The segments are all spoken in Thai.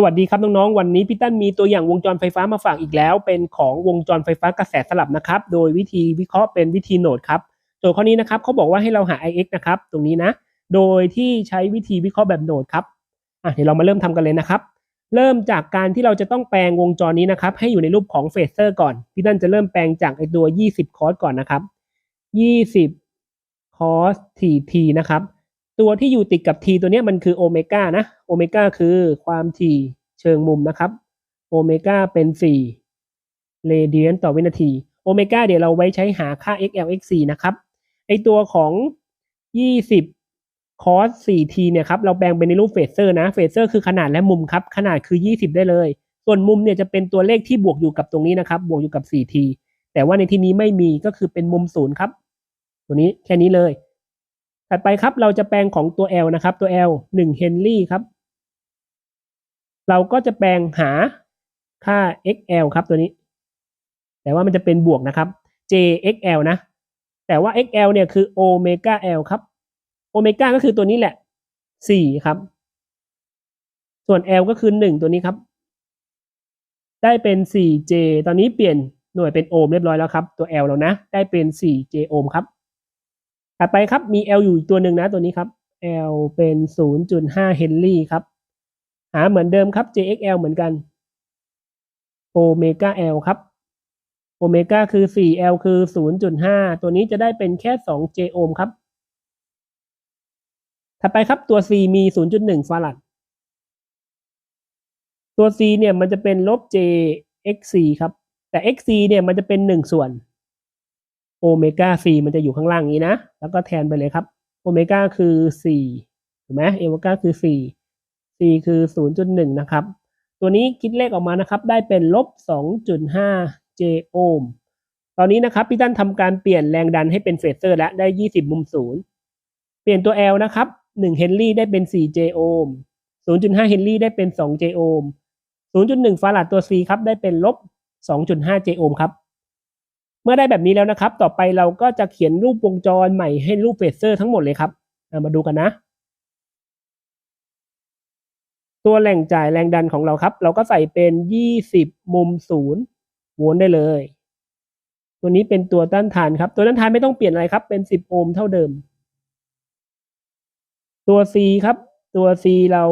สวัสดีครับน้องๆ วันนี้พี่ตั้นมีตัวอย่างวงจรไฟฟ้ามาฝากอีกแล้ว เป็นของวงจรไฟฟ้ากระแสสลับนะครับ โดยวิธีวิเคราะห์เป็นวิธีโหนดครับโจทย์ข้อนี้นะครับเขาบอกว่าให้เราหา ix นะครับตรงนี้นะ โดยที่ใช้วิธีวิเคราะห์แบบโหนดครับอะเดี๋ยวเรามาเริ่มทำกันเลยนะครับ เริ่มจากการที่เราจะต้องแปลงวงจรนี้นะครับ ให้อยู่ในรูปของเฟสเซอร์ก่อนพี่ตั้นจะเริ่มแปลงจากไอตัว 20 คอร์สก่อนนะครับ 20 คอร์สทีทีนะครับ ตัวที่อยู่ติดกับ t ตัวนี้มันคือโอเมก้านะโอเมก้าคือความถี่เชิงมุมนะครับโอเมก้าเป็น4เรเดียนต่อวินาทีโอเมก้าเดี๋ยวเราไว้ใช้หาค่า xl x 4นะครับไอตัวของ 20คอส 4t เนี่ยครับเราแปลงเป็นในรูปเฟเซอร์นะเฟเซอร์คือขนาดและมุมครับ ขนาดคือ 20 ได้เลย ส่วนมุมเนี่ยจะเป็นตัวเลขที่บวกอยู่กับตรงนี้นะครับ บวกอยู่กับ 4t แต่ว่าในที่นี้ไม่มีก็คือเป็นมุมศูนย์ครับ ตัวนี้แค่นี้เลย ถัดไปครับเราจะแปลงของตัว L นะครับ ตัว L 1เฮนรี่ครับ เราก็จะแปลงหาค่า xl ครับตัวนี้ แต่ว่ามันจะเป็นบวกนะครับ jxl นะ แต่ว่า xl เนี่ยคือโอเมก้า l ครับ โอเมก้าก็คือตัวนี้แหละ 4 ครับ ส่วน l ก็คือ 1 ตัวนี้ครับ ได้เป็น 4j ตอนนี้เปลี่ยนหน่วยเป็นโอห์มเรียบร้อยแล้วครับ ตัว l เรานะ ได้เป็น 4j โอห์มครับ ถัดไปครับมี L อยู่อีกตัวหนึ่งนะตัวนี้ครับ L เป็น 0.5เฮนรี่ครับ หาเหมือนเดิมครับ JXL เหมือนกันโอเมก้า L ครับโอเมก้าคือ 4L คือ 0.5 ตัวนี้จะได้เป็นแค่ 2J โอห์มครับ ถัดไปครับตัว C มี 0.1 ฟาราดตัว C เนี่ยมันจะเป็นลบ JXC ครับ แต่ XC เนี่ยมันจะเป็น 1 ส่วน โอเมก้า c มันจะอยู่ข้างล่างนี้นะ แล้วก็แทนไปเลยครับ โอเมก้าคือ 4 ถูกไหมเอโมก้าคือ 4 c คือ 0.1 นะครับ ตัวนี้คิดเลขออกมานะครับ ได้เป็นลบ 2.5 j โอห์ม ตอนนี้นะครับพี่ตั้นทำการเปลี่ยนแรงดันให้เป็นเฟสเซอร์แล้วได้ 20 มุมศูนย์เปลี่ยนตัว L นะครับ1เฮนรี่ได้เป็น 4 j โอห์ม 0.5 เฮนรี่ได้เป็น 2 j โอห์ม 0.1 ฟาราดตัว C ครับได้เป็นลบ 2.5 j โอห์มครับ เมื่อได้แบบนี้แล้วนะครับ ต่อไปเราก็จะเขียนรูปวงจรใหม่ให้รูปเฟเซอร์ทั้งหมดเลยครับมาดูกันนะ ตัวแหล่งจ่ายแรงดันของเราครับ เราก็ใส่เป็น 20 มุมศูนย์โวลต์ได้เลย ตัวนี้เป็นตัวต้านทานครับ ตัวต้านทานไม่ต้องเปลี่ยนอะไรครับ เป็น 10 โอห์มเท่าเดิม ตัว C ครับ ตัว C เรา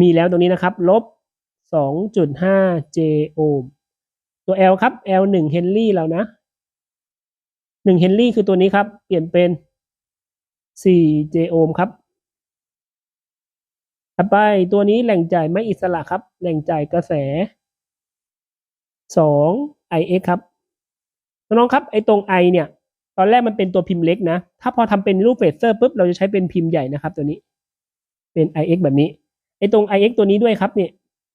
มีแล้วตรงนี้นะครับ ลบ 2.5 j โอห์ม ตัว L ครับ L หนึ่งเฮนรี่แล้วนะหนึ่งเฮนรี่คือตัวนี้ครับ เปลี่ยนเป็นสี่เจโอห์มครับต่อไปตัวนี้แหล่งจ่ายไม่อิสระครับ แหล่งจ่ายกระแสสอง ix ครับน้องๆครับไอตรง i เนี่ย ตอนแรกมันเป็นตัวพิมพ์เล็กนะ ถ้าพอทำเป็นรูปเฟเซอร์ปุ๊บเราจะใช้เป็นพิมพ์ใหญ่นะครับตัวนี้เป็น ix แบบนี้ไอตรง ix ตัวนี้ด้วยครับเนี่ย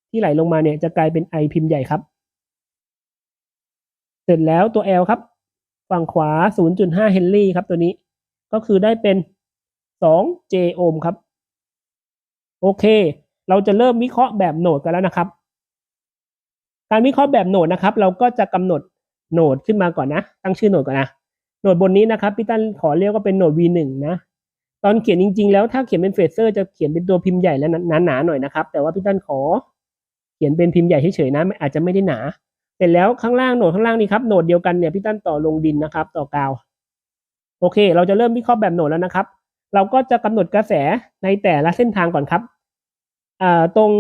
ที่ไหลลงมาเนี่ยจะกลายเป็น i พิมพ์ใหญ่ครับ เสร็จแล้วตัว L ครับ ฝั่งขวา 0.5 เฮนรี่ครับตัวนี้ ก็คือได้เป็น 2 j โอห์มครับ โอเค เราจะเริ่มวิเคราะห์แบบโหนดกันแล้วนะครับ การวิเคราะห์แบบโหนดนะครับ เราก็จะกำหนดโหนดขึ้นมาก่อนนะ ตั้งชื่อโหนดก่อนนะ โหนดบนนี้นะครับพี่ตั้นขอเรียกว่าเป็นโหนด V1 นะ ตอนเขียนจริง ๆ แล้วถ้าเขียนเป็นเฟเซอร์จะเขียนเป็นตัวพิมพ์ใหญ่และหนาๆหน่อยนะครับ แต่ว่าพี่ตั้นขอเขียนเป็นพิมพ์ใหญ่เฉยๆนะอาจจะไม่ได้หนา เสร็จแล้วข้างล่างโหนดข้างล่างนี้ครับโหนดเดียวกันเนี่ยพี่ตั้นต่อลงดินนะครับ ต่อกาว โอเค เราจะเริ่มวิเคราะห์แบบโหนดแล้วนะครับ เราก็จะกำหนดกระแสในแต่ละเส้นทางก่อนครับอ่าตรง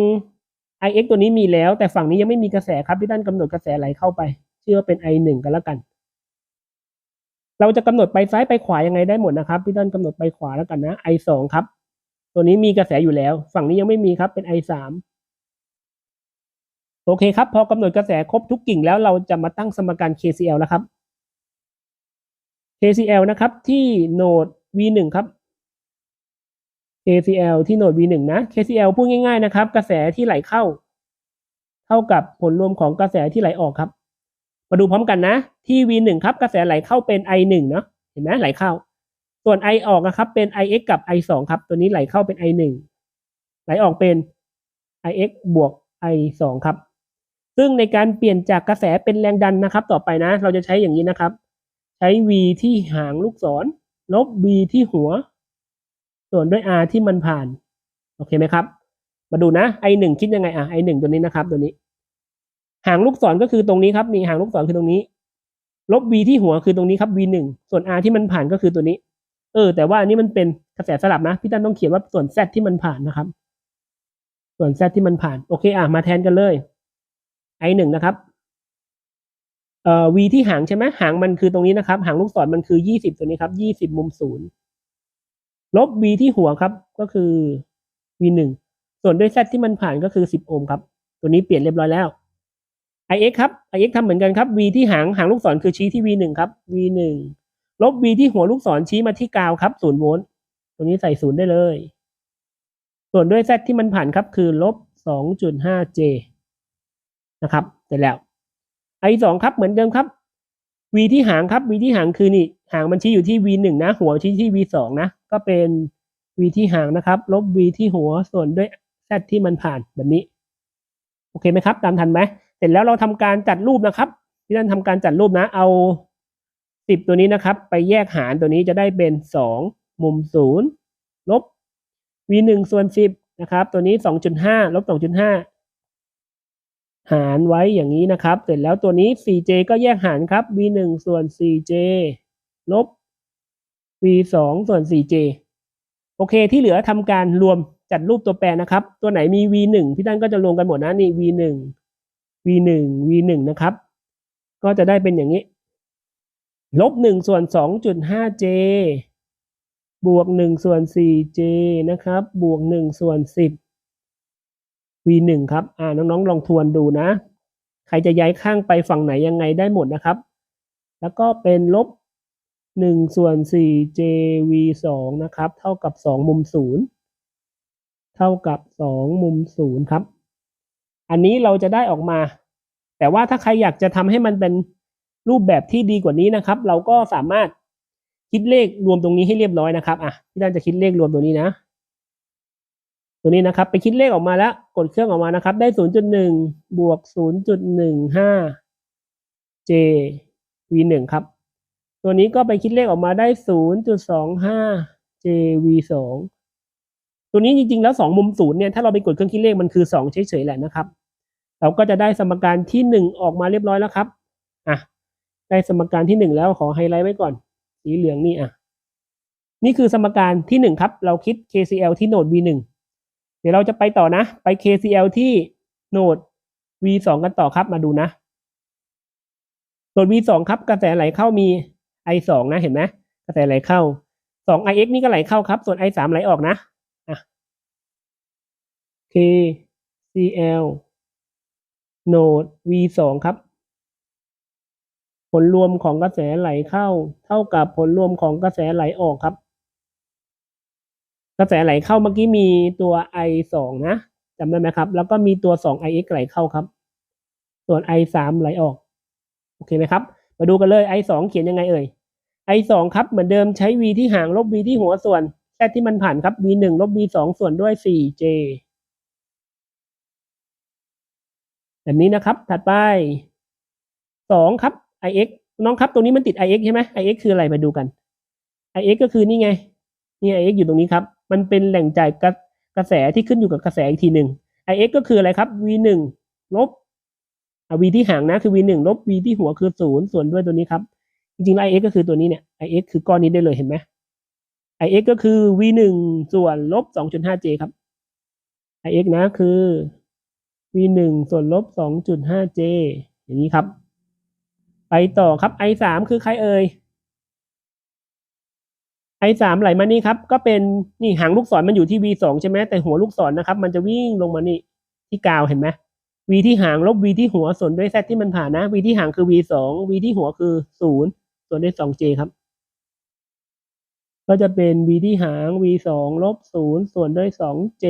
ix ตัวนี้มีแล้ว แต่ฝั่งนี้ยังไม่มีกระแสครับพี่ตั้นกำหนดกระแสไหลเข้าไปชื่อว่าเป็น i หนึ่งกันแล้วกัน เราจะกำหนดไปซ้ายไปขวายังไงได้หมดนะครับพี่ตั้นกำหนดไปขวาแล้วกันนะ i สองครับ ตัวนี้มีกระแสอยู่แล้ว ฝั่งนี้ยังไม่มีครับเป็น i สาม โอเคครับ พอกำหนดกระแสครบทุกกิ่งแล้วเราจะมาตั้งสมการ KCL แล้วครับ KCL นะครับที่โหนด V1 ครับ KCL ที่โหนด V1 นะ KCL พูดง่ายๆนะครับ กระแสที่ไหลเข้า เท่ากับผลรวมของกระแสที่ไหลออกครับ มาดูพร้อมกันนะ ที่ V1 ครับ กระแสไหลเข้าเป็น I1 เนาะเห็นไหมไหลเข้า ส่วน I ออกนะครับเป็น IX กับ I2 ครับ ตัวนี้ไหลเข้าเป็น I1 ไหลออกเป็น IX บวก I2 ครับ ซึ่งในการเปลี่ยนจากกระแสเป็นแรงดันนะครับ ต่อไปนะ เราจะใช้อย่างนี้นะครับ ใช้ V ที่หางลูกศร ลบ V ที่หัว ส่วนด้วย R ที่มันผ่าน โอเคไหมครับ มาดูนะ i หนึ่งคิดยังไงอะ i หนึ่งตัวนี้นะครับ ตัวนี้ หางลูกศรก็คือตรงนี้ครับนี่หางลูกศรคือตรงนี้ ลบ v ที่หัวคือตรงนี้ครับ v หนึ่งส่วน r ที่มันผ่านก็คือตัวนี้ เออ แต่ว่าอันนี้มันเป็นกระแสสลับนะพี่ตั้นต้องเขียนว่าส่วน z ที่มันผ่านนะครับ ส่วน z ที่มันผ่านโอเคอะมาแทนกันเลย i หนึ่งนะครับเอ่อ v ที่หางใช่ไหมหางมันคือตรงนี้นะครับ หางลูกศรมันคือยี่สิบตัวนี้ครับยี่สิบมุมศูนย์ลบ v ที่หัวครับ ก็คือ v หนึ่งส่วนด้วย z ที่มันผ่านก็คือสิบโอห์มครับ ตัวนี้เปลี่ยนเรียบร้อยแล้ว ix ครับ ix ทำเหมือนกันครับ v ที่หางหางลูกศรคือชี้ที่ v หนึ่งครับ v หนึ่งลบ v ที่หัวลูกศรชี้มาที่กาวครับศูนย์โวลต์ตัวนี้ใส่ศูนย์ได้เลย ส่วนด้วย z ที่มันผ่านครับคือลบสองจุดห้า j นะครับ เสร็จแล้ว i สองครับเหมือนเดิมครับ v ที่หางครับ v ที่หางคือนี่หางมันชี้อยู่ที่ v หนึ่งนะ หัวชี้ที่ v สองนะ ก็เป็น v ที่หางนะครับ ลบ v ที่หัวส่วนด้วย z ที่มันผ่านแบบนี้ โอเคไหมครับ ตามทันไหมเสร็จแล้วเราทำการจัดรูปนะครับที่ท่านทำการจัดรูปนะ เอาสิบตัวนี้นะครับ ไปแยกหารตัวนี้จะได้เป็นสองมุมศูนย์ลบ v หนึ่งส่วนสิบนะครับ ตัวนี้สองจุดห้าลบสองจุดห้า หารไว้อย่างนี้นะครับ เสร็จแล้วตัวนี้ 4j ก็แยกหารครับ v 1 ส่วน 4j ลบ v 2 ส่วน 4j โอเค ที่เหลือทำการรวมจัดรูปตัวแปรนะครับ ตัวไหนมี v 1 พี่ตั้นก็จะรวมกันหมดนะนี่ v 1 v 1 v 1 นะครับ ก็จะได้เป็นอย่างนี้ ลบ 1 ส่วน 2.5j บวก 1 ส่วน 4j นะครับ บวก 1 ส่วน 10 v หนึ่งครับอ่าน้องๆ ลองทวนดูนะ ใครจะย้ายข้างไปฝั่งไหนยังไงได้หมดนะครับ แล้วก็เป็นลบหนึ่งส่วนสี่ j v สองนะครับ เท่ากับสองมุมศูนย์เท่ากับสองมุมศูนย์ครับ อันนี้เราจะได้ออกมา แต่ว่าถ้าใครอยากจะทำให้มันเป็นรูปแบบที่ดีกว่านี้นะครับ เราก็สามารถคิดเลขรวมตรงนี้ให้เรียบร้อยนะครับ อะ พี่ด้านจะคิดเลขรวมตัวนี้นะ ตัวนี้นะครับ ไปคิดเลขออกมาแล้ว กดเครื่องออกมานะครับ ได้ 0.1 บวก 0.15 j v 1ครับ ตัวนี้ก็ไปคิดเลขออกมาได้ 0.25 j v 2ตัวนี้จริงๆ แล้ว 2 มุมศูนย์เนี่ย ถ้าเราไปกดเครื่องคิดเลขมันคือ 2 เฉยๆ แหละนะครับ เราก็จะได้สมการที่ 1 ออกมาเรียบร้อยแล้วครับอะได้สมการที่ 1 แล้วขอไฮไลท์ไว้ก่อน สีเหลืองนี่อะนี่คือสมการที่ 1 ครับ เราคิด KCL ที่โหนด v 1 ดี๋ยวเราจะไปต่อนะ ไป KCL ที่โหนด V2 กันต่อครับมาดูนะโหนด V2 ครับกระแสไหลเข้ามี I2 นะเห็นไหมกระแสไหลเข้า 2IX นี่ก็ไหลเข้าครับ ส่วน I3 ไหลออกนะอะ KCL โหนด V2 ครับ ผลรวมของกระแสไหลเข้า เท่ากับผลรวมของกระแสไหลออกครับ กระแสไหลเข้าเมื่อกี้มีตัว i สองนะจำได้ไหมครับ แล้วก็มีตัวสอง ix ไหลเข้าครับ ส่วน i สามไหลออก โอเคไหมครับ มาดูกันเลย i สองเขียนยังไงเอ่ย i สองครับ เหมือนเดิมใช้ v ที่หางลบ v ที่หัวส่วน z ที่มันผ่านครับ v หนึ่งลบ v สองส่วนด้วย 4j แบบนี้นะครับ ถัดไปสองครับ ix น้องครับ ตรงนี้มันติด ix ใช่ไหม ix คืออะไร มาดูกัน ix ก็คือนี่ไง นี่ ix อยู่ตรงนี้ครับ มันเป็นแหล่งจ่ายกระกระแสที่ขึ้นอยู่กับกระแสอีกทีหนึ่ง ix ก็คืออะไรครับ v หนึ่งลบ v ที่ห่างนะคือ v หนึ่งลบ v ที่หัวคือศูนย์ส่วนด้วยตัวนี้ครับ จริงๆแล้ว ix ก็คือตัวนี้เนี่ย ix คือก้อนนี้ได้เลยเห็นไหม ix ก็คือ v หนึ่งส่วนลบสองจุดห้า j ครับ ix นะคือ v หนึ่งส่วนลบสองจุดห้า j อย่างนี้ครับ ไปต่อครับ i สามคือใครเอ่ย i สามไหลมานี่ครับ ก็เป็นนี่หางลูกศรมันอยู่ที่ v สองใช่ไหมแต่หัวลูกศรนะครับ มันจะวิ่งลงมานี่ที่กาวเห็นไหม v ที่หางลบ v ที่หัวส่วนด้วย z ที่มันผ่านนะ v ที่หางคือ v สอง v ที่หัวคือศูนย์ส่วนด้วยสอง j ครับ ก็จะเป็น v ที่หาง v สองลบศูนย์ส่วนด้วยสอง j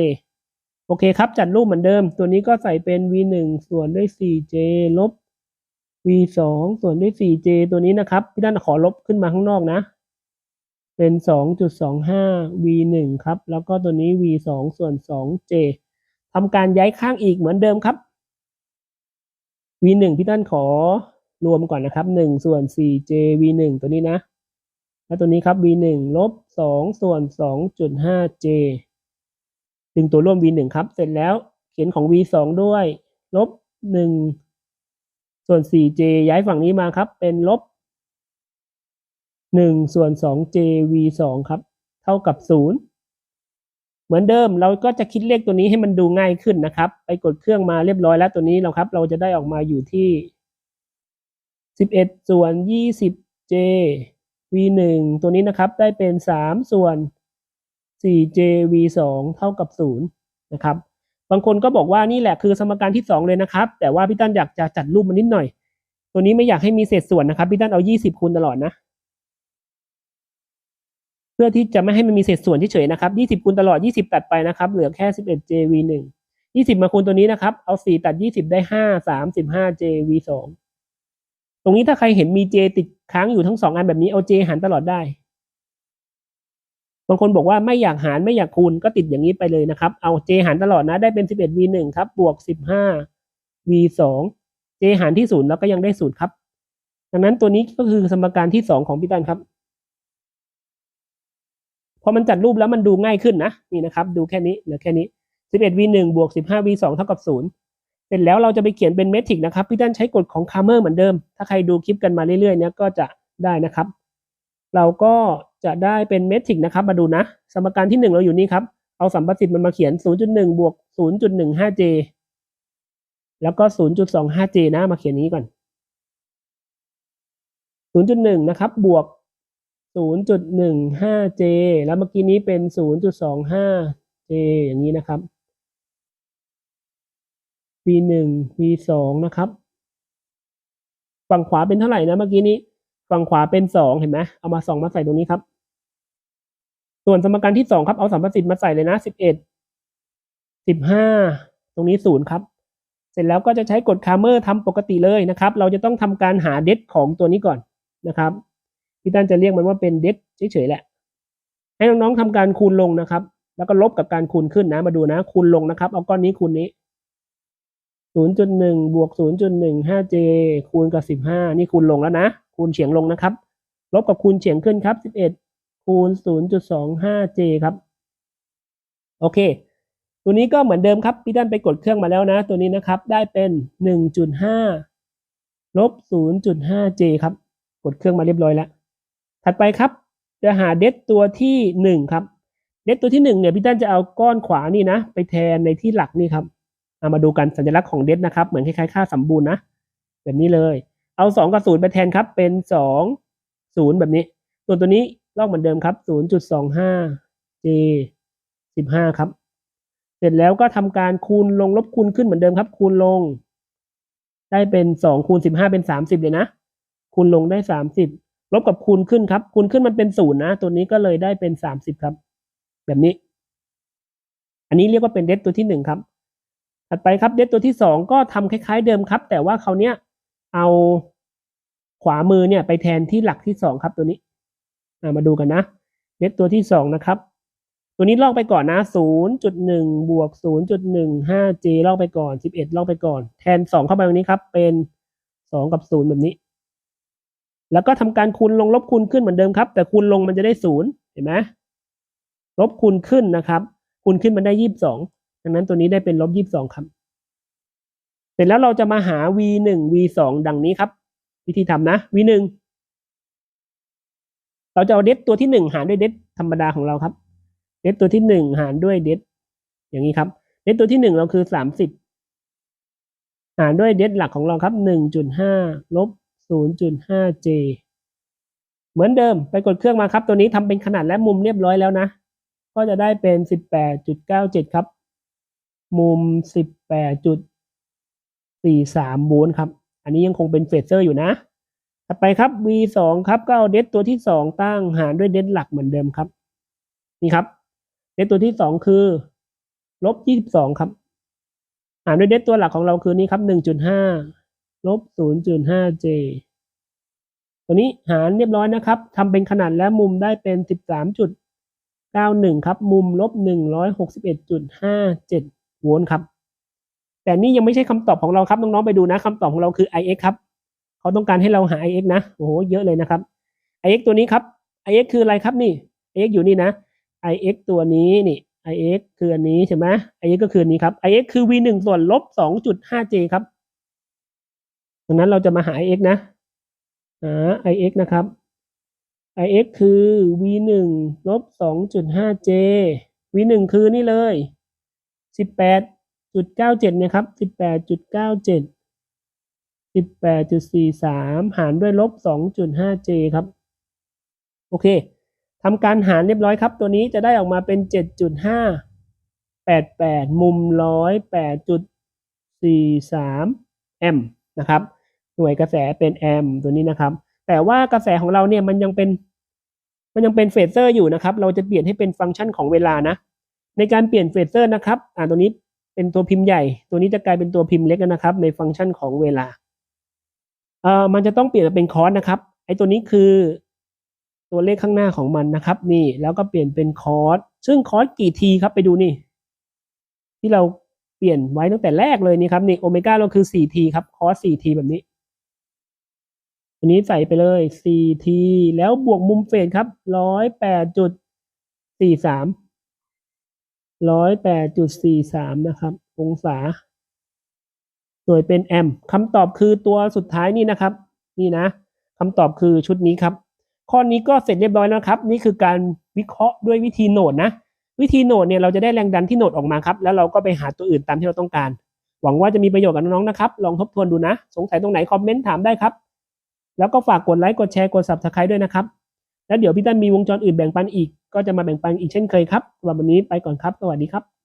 โอเคครับ จัดรูปเหมือนเดิม ตัวนี้ก็ใส่เป็น v หนึ่งส่วนด้วยสี่ j ลบ v สองส่วนด้วยสี่ j ตัวนี้นะครับ พี่ด้านขอลบขึ้นมาข้างนอกนะ เป็นสองจุดสองห้า v หนึ่งครับ แล้วก็ตัวนี้ v สองส่วนสอง j ทำการย้ายข้างอีกเหมือนเดิมครับ v หนึ่งพี่ต้นขอรวมก่อนนะครับหนึ่งส่วนสี่ j v หนึ่งตัวนี้นะ แล้วตัวนี้ครับ v หนึ่งลบสองส่วนสองจุดห้า j ดึงตัวร่วม v หนึ่งครับ เสร็จแล้วเขียนของ v สองด้วย ลบหนึ่งส่วนสี่ j ย้ายฝั่งนี้มาครับ เป็นลบ หนึ่งส่วนสอง j v สองครับ เท่ากับศูนย์เหมือนเดิมเราก็จะคิดเลขตัวนี้ให้มันดูง่ายขึ้นนะครับ ไปกดเครื่องมาเรียบร้อยแล้วตัวนี้เราครับ เราจะได้ออกมาอยู่ที่สิบเอ็ดส่วนยี่สิบ j v หนึ่งตัวนี้นะครับได้เป็นสามส่วนสี่ j v สองเท่ากับศูนย์นะครับ บางคนก็บอกว่านี่แหละคือสมการที่สองเลยนะครับ แต่ว่าพี่ตั้นอยากจะจัดรูปมันนิดหน่อย ตัวนี้ไม่อยากให้มีเศษส่วนนะครับ พี่ตั้นเอายี่สิบคูณตลอดนะ พื่อที่จะไม่ให้มันมีเศษส่วนเฉยๆนะครับยี่สิบคูณตลอดยี่สิบตัดไปนะครับ เหลือแค่สิบเอ็ด j v หนึ่งยี่สิบมาคูณตัวนี้นะครับ เอาสี่ตัดยี่สิบได้ห้าสามสิบห้า j v สองตรงนี้ถ้าใครเห็นมี j ติดค้างอยู่ทั้งสองอันแบบนี้เอา j หารตลอดได้ บางคนบอกว่าไม่อยากหารไม่อยากคูณก็ติดอย่างนี้ไปเลยนะครับ เอา j หารตลอดนะ ได้เป็น 11 v 1ครับ บวก 15 v 2 j หารที่ศูนย์แล้วก็ยังได้ศูนย์ครับ ดังนั้นตัวนี้ก็คือสมการที่สองของพี่ตันครับ อมันจัดรูปแล้วมันดูง่ายขึ้นนะนี่นะครับ ดูแค่นี้เหลือแค่นี้ 11 v 1บวก15 v 2เท่ากับศูนย์เสร็จแล้วเราจะไปเขียนเป็นเมทริกนะครับ พี่ตันใช้กฎของคาร์เมอร์เหมือนเดิม ถ้าใครดูคลิปกันมาเรื่อยๆเนี่ยก็จะได้นะครับ เราก็จะได้เป็นเมทริกนะครับ มาดูนะ สมการที่หนึ่งเราอยู่นี่ครับ เอาสัมประสิทธิ์มันมาเขียน 0.1 บวก 0.15j แล้วก็ 0.25j นะ มาเขียนนี้ก่อน 0.1 นะครับ บวก 0.15j แล้วเมื่อกี้นี้เป็น 0.25j อย่างนี้นะครับ v1 v2 นะครับ ฝั่งขวาเป็นเท่าไหร่นะเมื่อกี้นี้ ฝั่งขวาเป็นสองเห็นไหมเอามาสองมาใส่ตรงนี้ครับ ส่วนสมการที่สองครับ เอาสัมประสิทธิ์มาใส่เลยนะสิบเอ็ดสิบห้าตรงนี้ศูนย์ครับ เสร็จแล้วก็จะใช้กฎคาร์เมอร์ทำปกติเลยนะครับ เราจะต้องทำการหาเดทของตัวนี้ก่อนนะครับ พี่ตั้นจะเรียกมันว่าเป็นเดทเฉยๆแหละ ให้น้องๆทำการคูณลงนะครับ แล้วก็ลบกับการคูณขึ้นนะ มาดูนะ คูณลงนะครับ เอาก้อนนี้คูณนี้0.1บวก 0.15j คูณกับ15นี่คูณลงแล้วนะ คูณเฉียงลงนะครับ ลบกับคูณเฉียงขึ้นครับ11คูณ 0.25j ครับ โอเค ตัวนี้ก็เหมือนเดิมครับ พี่ด้นไปกดเครื่องมาแล้วนะ ตัวนี้นะครับ ได้เป็น1.5ลบ 0.5j ครับ กดเครื่องมาเรียบร้อยแล้ว ถัดไปครับ จะหาเดตตัวที่ 1 ครับ เดตตัวที่1เนี่ยพี่ด้นจะเอาก้อนขวานี่นะ ไปแทนในที่หลักนี่ครับเอามาดูกันสัญลักษณ์ของเดตนะครับ เหมือนคล้ายๆค่าสมบูรณ์นะแบบนี้เลย เอาสองกับศูนย์ไปแทนครับ เป็นสองศูนย์แบบนี้ ส่วนตัวนี้ลอกเหมือนเดิมครับศูนย์จุดสองห้า j สิบห้าครับ เสร็จแล้วก็ทำการคูณลงลบคูณขึ้นเหมือนเดิมครับ คูณลง ได้เป็นสองคูณสิบห้าเป็นสามสิบเลยนะ คูณลงได้สามสิบ ลบกับคูณขึ้นครับ คูณขึ้นมันเป็นศูนย์นะ ตัวนี้ก็เลยได้เป็นสามสิบครับ แบบนี้ อันนี้เรียกว่าเป็นเดตตัวที่หนึ่งครับ ถัดไปครับเดตตัวที่สองก็ทำคล้าย ๆ เดิมครับ แต่ว่าคราเนี้ยเอาขวามือเนี่ยไปแทนที่หลักที่สองครับตัวนี้มาดูกันนะเดตตัวที่สองนะครับ ตัวนี้ลอกไปก่อนนะศูนย์จุดหนึ่งบวกศูนย์จุดหนึ่งห้าเจลอกไปก่อนสิบเอ็ดลอกไปก่อน แทนสองเข้าไปตรงนี้ครับ เป็นสองกับศูนย์แบบนี้ แล้วก็ทำการคูณลงลบคูณขึ้นเหมือนเดิมครับ แต่คูณลงมันจะได้ศูนย์เห็นไหมลบคูณขึ้นนะครับ คูณขึ้นมันได้ยี่สิบสองดังนั้นตัวนี้ได้เป็นลบยี่สิบสองครับ เสร็จแล้วเราจะมาหา v หนึ่ง v สองดังนี้ครับ วิธีทำนะ v หนึ่งเราจะเอาเดตตัวที่หนึ่งหารด้วยเดตธรรมดาของเราครับ เดตตัวที่หนึ่งหารด้วยเดตอย่างนี้ครับเดตตัวที่หนึ่งเราคือสามสิบหารด้วยเดตหลักของเราครับหนึ่งจุดห้าลบ ศูนย์จุดห้า j เหมือนเดิมไปกดเครื่องมาครับ ตัวนี้ทำเป็นขนาดและมุมเรียบร้อยแล้วนะ ก็จะได้เป็นสิบแปดจุดเก้าเจ็ดครับ มุมสิบแปดจุดสี่สามโวลต์ครับ อันนี้ยังคงเป็นเฟเซอร์อยู่นะถัดไปครับ v สองครับก็เอาเดตตัวที่สองตั้งหารด้วยเดตหลักเหมือนเดิมครับ นี่ครับ เดตตัวที่สองคือลบยี่สิบสองครับ หารด้วยเดตตัวหลักของเราคือนี่ครับหนึ่งจุดห้า ลบศูนย์จุดห้า j ตัวนี้หารเรียบร้อยนะครับทำเป็นขนาดและมุมได้เป็นสิบสามจุดเก้าหนึ่งครับ มุมลบหนึ่งร้อยหกสิบเอ็ดจุดห้าเจ็ดโวลต์ครับ แต่นี่ยังไม่ใช่คำตอบของเราครับน้องๆไปดูนะคำตอบของเราคือ ix ครับ เขาต้องการให้เราหา ix นะ โอ้โห เยอะเลยนะครับ ix ตัวนี้ครับ ix คืออะไรครับนี่ ix อยู่นี่นะ ix ตัวนี้นี่ ix คืออันนี้ใช่ไหม ix ก็คืออันนี้ครับ ix คือ v หนึ่งส่วนลบสองจุดห้า j ครับ ดังนั้นเราจะมาหา ix นะหา ix นะครับ ix คือ v หนึ่งลบสองจุดห้า j v หนึ่งคือนี่เลยสิบแปดจุดเก้าเจ็ดนี่ยครับสิบแปดจุดเก้าเจ็ดสิบแปดจุดสี่สามหารด้วยลบสองจุดห้า j ครับ โอเคทำการหารเรียบร้อยครับ ตัวนี้จะได้ออกมาเป็นเจ็ดจุดห้าแปดแปดมุมร้อยแปดจุดสี่สามแอมป์นะครับ หน่วยกระแสเป็นแอมป์ตัวนี้นะครับ แต่ว่ากระแสของเราเนี่ยมันยังเป็น มันยังเป็นเฟสเซอร์อยู่นะครับ เราจะเปลี่ยนให้เป็นฟังก์ชันของเวลานะ ในการเปลี่ยนเฟสเซอร์นะครับ อ่าตัวนี้เป็นตัวพิมพ์ใหญ่ ตัวนี้จะกลายเป็นตัวพิมพ์เล็กนะครับ ในฟังก์ชันของเวลา เอ่อ มันจะต้องเปลี่ยนเป็นคอสนะครับ ไอ้ตัวนี้คือตัวเลขข้างหน้าของมันนะครับ นี่แล้วก็เปลี่ยนเป็นคอสซึ่งคอสกี่ทีครับไปดูนี่ ที่เราเปลี่ยนไว้ตั้งแต่แรกเลยนี่ครับนี่โอเมก้าเราคือสี่ทีครับคอสสี่ทีแบบนี้ อันนี้ใส่ไปเลยสี่ทีแล้วบวกมุมเฟสครับร้อยแปดจุดสี่สามร้อยแปดจุดสี่สามนะครับ องศา หน่วยเป็นแอมป์คำตอบคือตัวสุดท้ายนี่นะครับ นี่นะคำตอบคือชุดนี้ครับ ข้อนี้ก็เสร็จเรียบร้อยแล้วครับ นี่คือการวิเคราะห์ด้วยวิธีโหนดนะ วิธีโหนดเนี่ยเราจะได้แรงดันที่โหนดออกมาครับ แล้วเราก็ไปหาตัวอื่นตามที่เราต้องการ หวังว่าจะมีประโยชน์กับน้องๆนะครับ ลองทบทวนดูนะ สงสัยตรงไหนคอมเมนต์ถามได้ครับ แล้วก็ฝากกดไลค์กดแชร์กด subscribe ด้วยนะครับ แล้วเดี๋ยวพี่ตั้นมีวงจรอื่นแบ่งปันอีก ก็จะมาแบ่งปันอีกเช่นเคยครับสำหรับวันนี้ไปก่อนครับ สวัสดีครับ